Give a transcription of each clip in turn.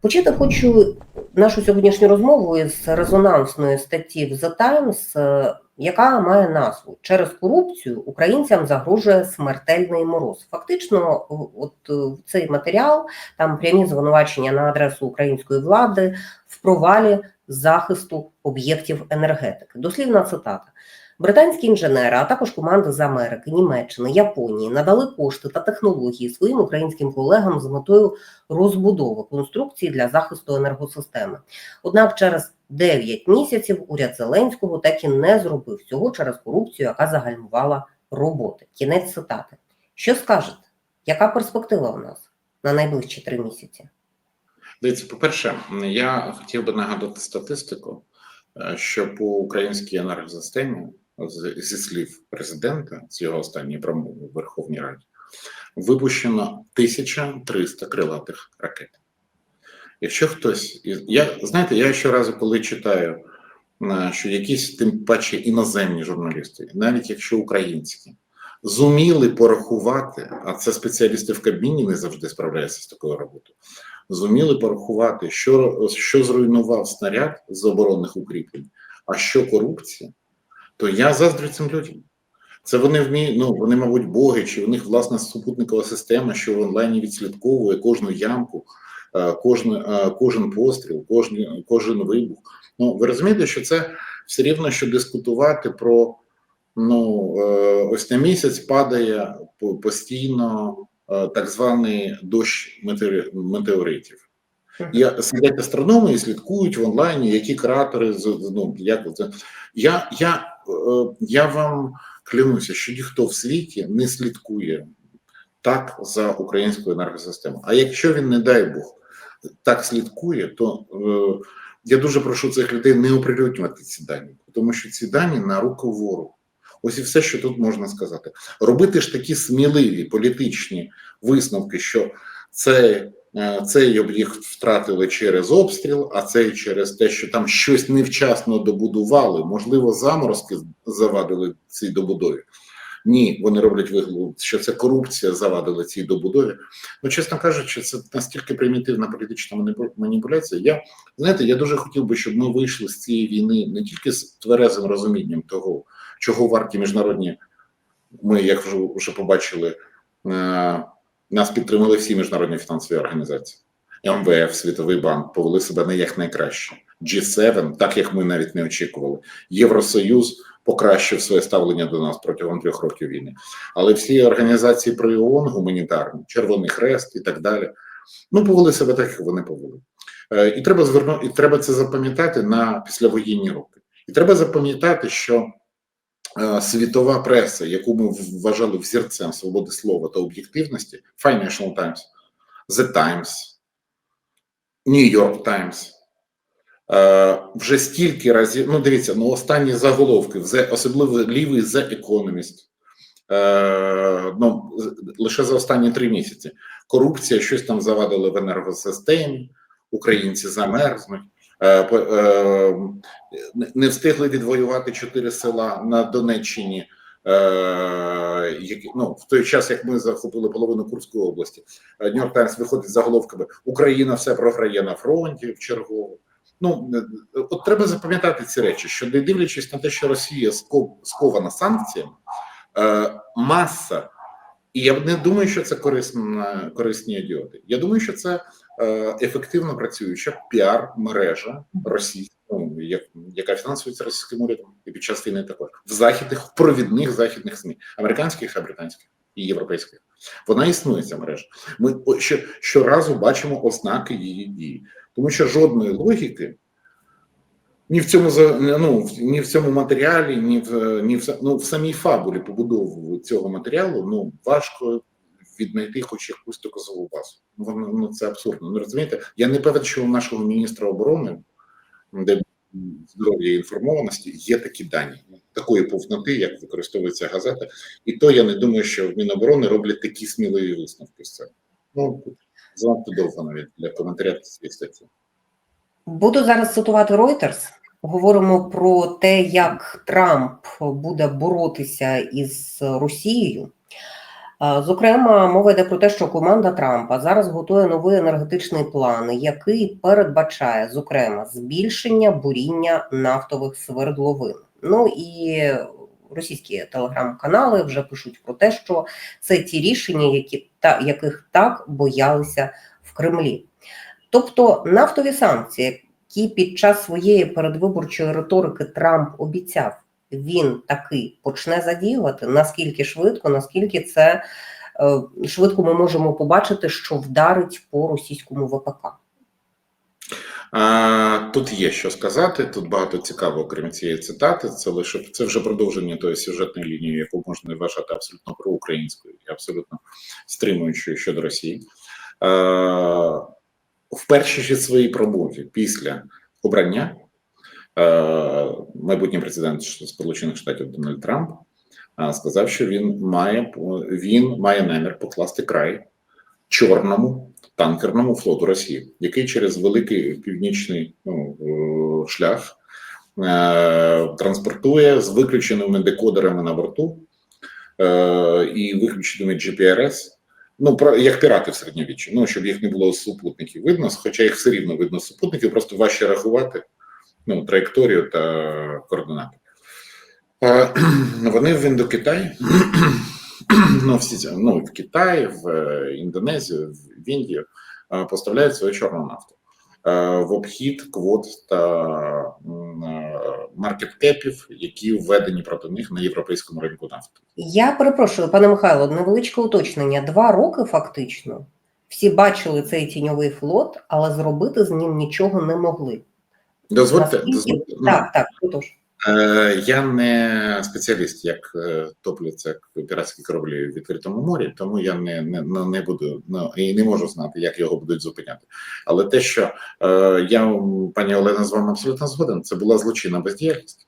Почати хочу нашу сьогоднішню розмову із резонансної статті в The Times, е, яка має назву Через корупцію українцям загрожує смертельний мороз. Фактично, от е, цей матеріал там прямі звинувачення на адресу української влади в провалі захисту об'єктів енергетики. Дослівна цитата. Британські інженери, а також команди з Америки, Німеччини, Японії надали кошти та технології своїм українським колегам з метою розбудови конструкції для захисту енергосистеми. Однак через 9 місяців уряд Зеленського так і не зробив цього через корупцію, яка загальмувала роботи. Кінець цитати. Що скажете? Яка перспектива у нас на найближчі три місяці? Дивіться, по-перше, я хотів би нагадати статистику, е, що по українській енергосистемі, зі слів президента, з його останньої промови в Верховній Раді, випущено 1300 крилатих ракет. Якщо хтось я знаєте, я щоразу, коли читаю, е, що якісь тим паче іноземні журналісти, навіть якщо українські, зуміли порахувати, а це спеціалісти в Кабміні не завжди справляються з такою роботою. Зуміли порахувати, що, що зруйнував снаряд з оборонних укріплень, а що корупція, то я заздрю цим людям. Це вони вміють, ну вони, мабуть, боги, чи у них власна супутникова система, що в онлайні відслідковує кожну ямку, е, кожен, кожен постріл, кожен, кожен вибух. Ну ви розумієте, що це все рівно, що дискутувати про ну е, ось на місяць падає постійно е, так званий дощ метеоритів. Я сидять астрономи і слідкують в онлайні, які кратери ну, як це. Я, я, я вам клянуся, що ніхто в світі не слідкує так за українською енергосистемою. А якщо він, не дай Бог, так слідкує, то е, я дуже прошу цих людей не оприлюднювати ці дані, тому що ці дані на руку ворогу. Ось і все, що тут можна сказати. Робити ж такі сміливі політичні висновки, що це, е, цей об'єкт втратили через обстріл, а цей через те, що там щось невчасно добудували, можливо, заморозки завадили цій добудові. Ні, вони роблять вигляд, що це корупція завадила цій добудові. Ну, чесно кажучи, це настільки примітивна політична маніпуляція. Я знаєте, я дуже хотів би, щоб ми вийшли з цієї війни не тільки з тверезим розумінням того, чого варті міжнародні. Ми, як вже, вже побачили, е, нас підтримали всі міжнародні фінансові організації. МВФ, Світовий банк повели себе не як найкраще. G7, так як ми навіть не очікували. Євросоюз покращив своє ставлення до нас протягом трьох років війни. Але всі організації при ООН гуманітарні, Червоний Хрест і так далі, ну повели себе так, як вони повели. Е, І треба зверну, і треба це запам'ятати на післявоєнні роки. І треба запам'ятати, що світова преса, яку ми вважали взірцем свободи слова та об'єктивності, Financial Times, The Times, New York Times, е, вже стільки разів, ну дивіться, ну останні заголовки, особливо лівий The Economist, е, ну, лише за останні три місяці. Корупція щось там завадила в енергосистемі, українці замерзнуть. Е, е, не- встигли відвоювати чотири села на Донеччині. Е, які, ну, в той час, як ми захопили половину Курської області, Нью-Йорк Таймс виходить з заголовками Україна все програє на фронті в чергово. Ну от треба запам'ятати ці речі, що не дивлячись на те, що Росія скована санкціями, маса, і я не думаю, що це корисна, корисні ідіоти. Я думаю, що це ефективно працююча піар-мережа російська, ну, як, яка фінансується російським урядом і під час війни також в західних провідних західних СМІ, американських, а британських і європейських. Вона існує ця мережа. Ми що, щоразу бачимо ознаки її дії, тому що жодної логіки. Ні в цьому за- ну, ні в цьому матеріалі, ні в ні в ну, в самій фабулі побудови цього матеріалу ну важко віднайти хоч якусь доказову базу. Ну, воно ну це абсурдно. Ну розумієте, я не певен, що у нашого міністра оборони, де здоров'я і інформованості, є такі дані такої повноти, як використовується газета, і то я не думаю, що в Міноборони роблять такі сміливі висновки з цього. Ну занадто довго навіть для коментаря цієї статті. Буду зараз цитувати Reuters. Говоримо про те, як Трамп буде боротися із Росією. Зокрема, мова йде про те, що команда Трампа зараз готує новий енергетичний план, який передбачає зокрема збільшення буріння нафтових свердловин. Ну і російські телеграм-канали вже пишуть про те, що це ті рішення, які та яких так боялися в Кремлі. Тобто нафтові санкції, які під час своєї передвиборчої риторики Трамп обіцяв, він таки почне задіювати наскільки швидко, наскільки це е, швидко ми можемо побачити, що вдарить по російському ВПК. Тут є що сказати. Тут багато цікавого, крім цієї цитати. Це лише це вже продовження тої сюжетної лінії, яку можна вважати абсолютно проукраїнською і абсолютно стримуючою щодо Росії. В першій же своїй промові після обрання майбутній президент Сполучених Штатів Дональд Трамп е, сказав, що він має він має намір покласти край чорному танкерному флоту Росії, який через великий північний ну, е, шлях е, транспортує з виключеними декодерами на борту е, і виключеними GPRS. Ну, про як пірати в середньовіччі, ну щоб їх не було супутників видно, хоча їх все рівно видно супутників, просто важче рахувати ну, траєкторію та координати. Вони в Індокитаї, ну, всі ну, в Китаї, в е, Індонезію, в Індію поставляють свою чорну нафту в обхід квот та е, маркеткепів, які введені проти них на європейському ринку нафти. Я перепрошую, пане Михайло, невеличке уточнення. Два роки фактично всі бачили цей тіньовий флот, але зробити з ним нічого не могли. Дозвольте, дозвольте ну, Так, так, отож. Е, Я не спеціаліст, як е, топляться піратські кораблі в відкритому морі, тому я не, не, не не буду ну, і не можу знати, як його будуть зупиняти. Але те, що е, я, пані Олена, з вами абсолютно згоден, це була злочинна бездіяльність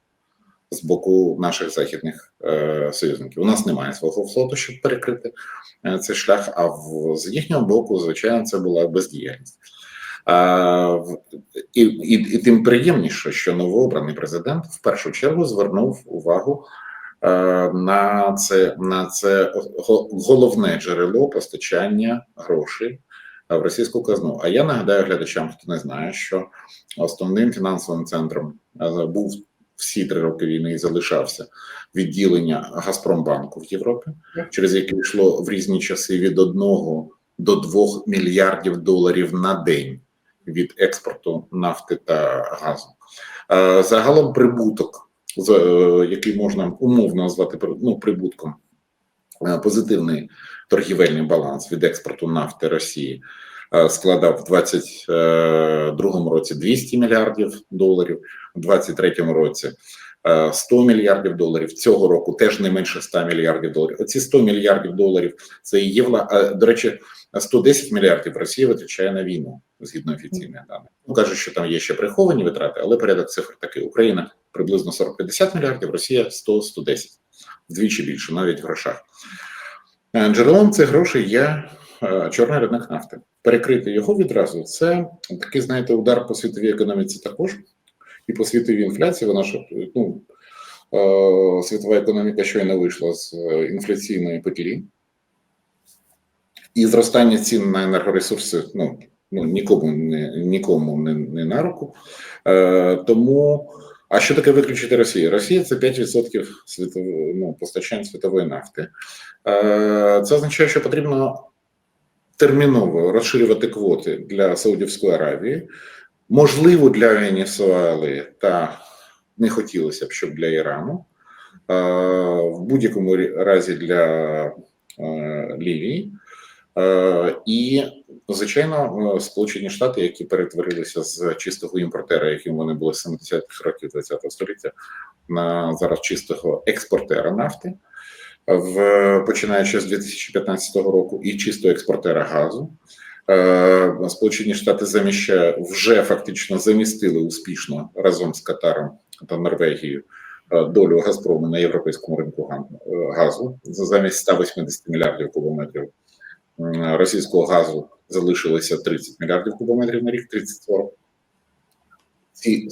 з боку наших західних е, союзників. У нас немає свого флоту, щоб перекрити е, цей шлях. А в, з їхнього боку, звичайно, це була бездіяльність. І, і, і тим приємніше, що новообраний президент в першу чергу звернув увагу е, на це на це головне джерело постачання грошей е, в російську казну. А я нагадаю глядачам, хто не знає, що основним фінансовим центром е, був всі три роки війни і залишався відділення Газпромбанку в Європі, через яке йшло в різні часи від одного до двох мільярдів доларів на день від експорту нафти та газу. Е, Загалом прибуток, е, який можна умовно назвати ну, прибутком, е, позитивний торгівельний баланс від експорту нафти Росії складав в 2022 році 200 мільярдів доларів, у 2023 році е, 100 мільярдів доларів. Цього року теж не менше 100 мільярдів доларів. Оці 100 мільярдів доларів це є вла... До речі, 110 мільярдів Росія витрачає на війну згідно офіційних даних. Ну кажуть, що там є ще приховані витрати, але порядок цифр такий: Україна приблизно 40-50 мільярдів, Росія 100-110. вдвічі більше, навіть в грошах. Е, Джерелом цих грошей є е, чорний ринок нафти. Перекрити його відразу це такий, знаєте, удар по світовій економіці також і по світовій інфляції. Вона ж ну, е, світова економіка щойно вийшла з інфляційної петлі. І зростання цін на енергоресурси ну, ну нікому не нікому не, не на руку. Е, тому, а що таке виключити Росію? Росія це 5% світової ну, постачань світової нафти. Е, це означає, що потрібно терміново розширювати квоти для Саудівської Аравії, можливо, для Венесуели, та не хотілося б, щоб для Ірану. Е, в будь-якому разі для е, Лівії. Е, і, звичайно, е, Сполучені Штати, які перетворилися з чистого імпортера, яким вони були з 70-х років ХХ століття, на зараз чистого експортера нафти, в починаючи з 2015 року, і чистого експортера газу. Е, Сполучені Штати заміщає вже фактично замістили успішно разом з Катаром та Норвегією е, долю Газпрому на європейському ринку газу за замість 180 мільярдів кубометрів російського газу залишилося 30 мільярдів кубометрів на рік, 30-40. Ці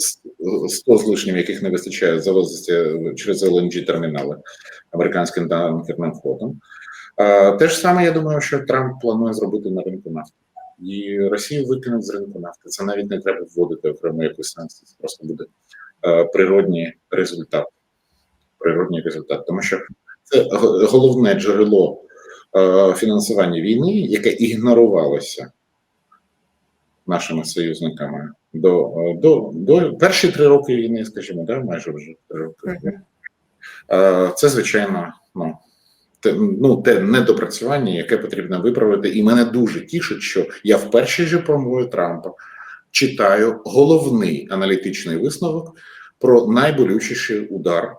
100 з лишнім, яких не вистачає, завозиться через LNG термінали американським танкерним флотом. Те ж саме, я думаю, що Трамп планує зробити на ринку нафти. І Росію викинуть з ринку нафти. Це навіть не треба вводити окремо якусь санкцію. Це просто буде природній результат. Природній результат, тому що це головне джерело фінансування війни, яке ігнорувалося нашими союзниками до, е, до, до перші три роки війни, скажімо, да, майже вже три роки. Е, Це звичайно, ну те, ну, те недопрацювання, яке потрібно виправити, і мене дуже тішить, що я в першій же промові Трампа. Читаю головний аналітичний висновок про найболючіший удар е,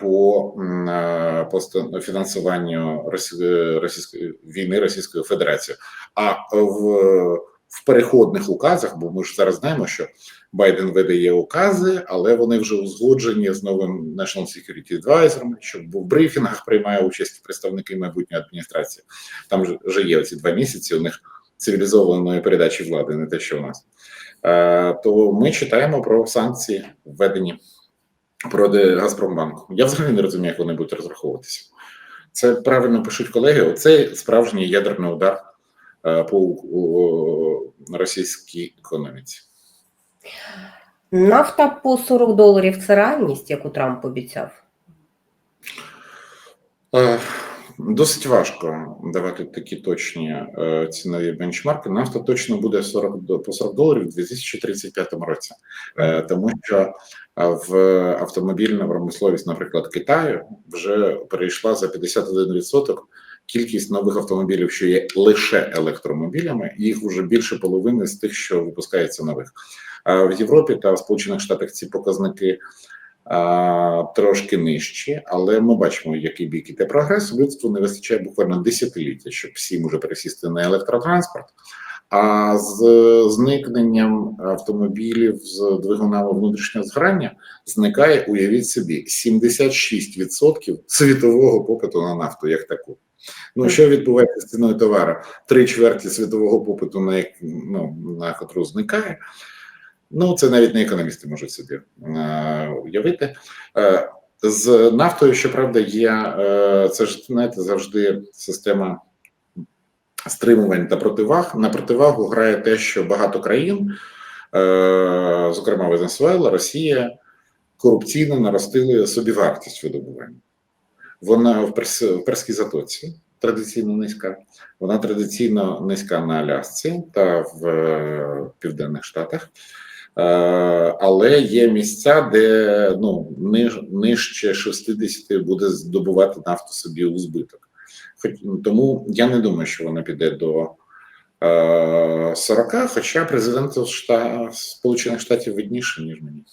по, м, е, по фінансуванню Росі- російської війни Російською Федерацією. А в, в переходних указах, бо ми ж зараз знаємо, що Байден видає укази, але вони вже узгоджені з новим National Security Advisor, що в брифінгах приймає участь представники майбутньої адміністрації. Там вже є оці два місяці. У них цивілізованої передачі влади, не те, що у нас. Е, то ми читаємо про санкції введені проти Газпромбанку. Я взагалі не розумію, як вони будуть розраховуватися. Це правильно пишуть колеги. Оце справжній ядерний удар е, по російській економіці. Нафта по 40 доларів це реальність, яку Трамп обіцяв. Досить важко давати такі точні е, цінові бенчмарки. Нафта точно буде 40 до- по 40 доларів у 2035 році, е, тому що е, в автомобільна промисловість, наприклад, Китаю, вже перейшла за 51% кількість нових автомобілів, що є лише електромобілями, їх вже більше половини з тих, що випускається нових. А в Європі та в Сполучених Штатах ці показники трошки нижчі, але ми бачимо, який бік іде прогрес. Людству не вистачає буквально десятиліття, щоб всі може пересісти на електротранспорт. А з зникненням автомобілів з двигунами внутрішнього згорання зникає, уявіть собі, 76% світового попиту на нафту, як таку. Ну, що відбувається з ціною товару? Три чверті світового попиту, на як ну, на котру зникає. Ну, це навіть не економісти можуть собі е, уявити. Е, з нафтою, щоправда, є е, це ж знаєте, завжди система стримувань та противаг. На противагу грає те, що багато країн, е, зокрема Венесуела, Росія, корупційно наростили собівартість видобування. Вона в, Перс, в Перській затоці традиційно низька, вона традиційно низька на Алясці та в е, Південних Штатах. Е, але є місця, де ну нижче 60 буде здобувати нафту собі у збиток. Тому я не думаю, що вона піде до е, 40, хоча президент Сполучених Штатів видніше, ніж мені.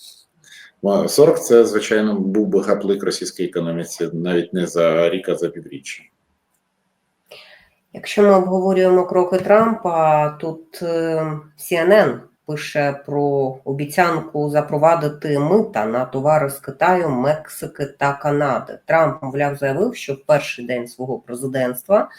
40 це, звичайно, був би гаплик російській економіці навіть не за рік, а за півріччя. Якщо ми обговорюємо кроки Трампа, тут е, CNN пише про обіцянку запровадити мита на товари з Китаю, Мексики та Канади. Трамп, мовляв, заявив, що в перший день свого президентства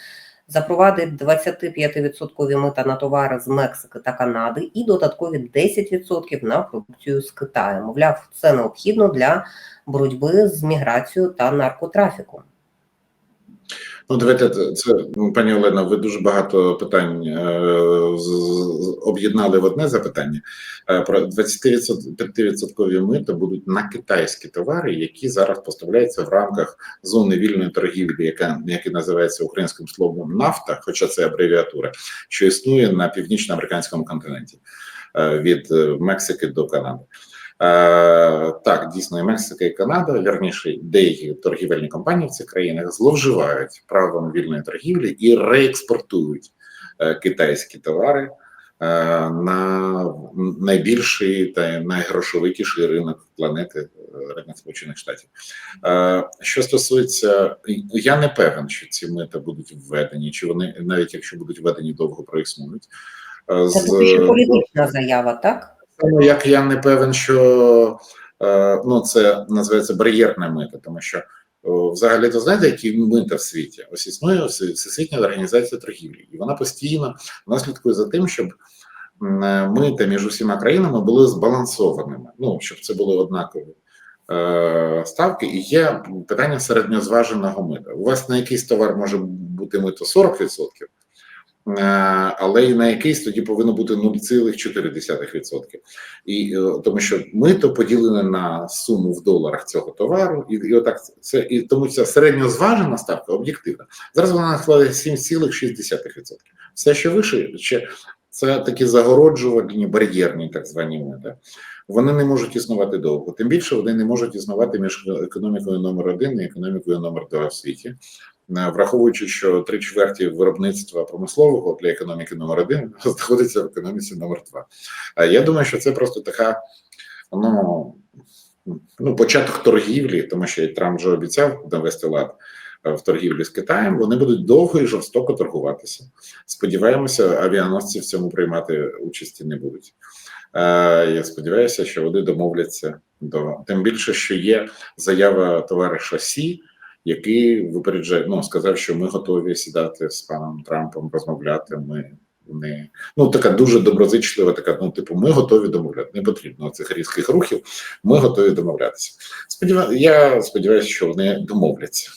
запровадить 25% мита на товари з Мексики та Канади і додаткові 10% на продукцію з Китаю. Мовляв, це необхідно для боротьби з міграцією та наркотрафіком. Ну, давайте це, ну, пані Олено. Ви дуже багато питань е, об'єднали в одне запитання. Е, про 25% мита будуть на китайські товари, які зараз поставляються в рамках зони вільної торгівлі, яка яка називається українським словом нафта, хоча це абревіатура, що існує на північноамериканському континенті е, від е, Мексики до Канади. Е, так, дійсно, і Мексика і Канада, вірніше, деякі торгівельні компанії в цих країнах зловживають правом вільної торгівлі і реекспортують е, китайські товари е, на найбільший та найгрошовитіший ринок планети, ринок Сполучених Штатів. Що стосується, я не певен, що ці мита будуть введені, чи вони навіть якщо будуть введені, довго проіснують. Це з- політична заява, так? Тому як я не певен, що е, ну це називається бар'єрне мито, тому що взагалі то знаєте, які мита в світі? Ось існує Всесвітня організація торгівлі, і вона постійно вона слідкує за тим, щоб мита між усіма країнами були збалансованими. Ну щоб це було однаково. е, ставки, і є питання середньозваженого мита. У вас на якийсь товар може бути мито 40%, е, але і на якийсь тоді повинно бути 0,4%. І е, тому що мито поділене на суму в доларах цього товару, і, і отак це і тому ця середньозважена ставка об'єктивна. Зараз вона складає 7,6%. Все, що вище, ще це такі загороджувальні бар'єрні, так звані мита. Вони не можуть існувати довго. Тим більше вони не можуть існувати між економікою номер один і економікою номер два в світі. Е, Враховуючи, що три чверті виробництва промислового для економіки номер один знаходиться в економіці номер. А я думаю, що це просто така ну, ну початок торгівлі, тому що Трамп вже обіцяв навести лад е, в торгівлі з Китаєм. Вони будуть довго і жорстоко торгуватися. Сподіваємося, авіаносці в цьому приймати участі не будуть. Е, Я сподіваюся, що вони домовляться до тим більше, що є заява товариша Сі, який випереджає, ну сказав, що ми готові сідати з паном Трампом, розмовляти. Ми не ну така дуже доброзичлива, така ну, типу, ми готові домовляти. Не потрібно цих різких рухів. Ми готові домовлятися. Сподіваю, я сподіваюся, що вони домовляться.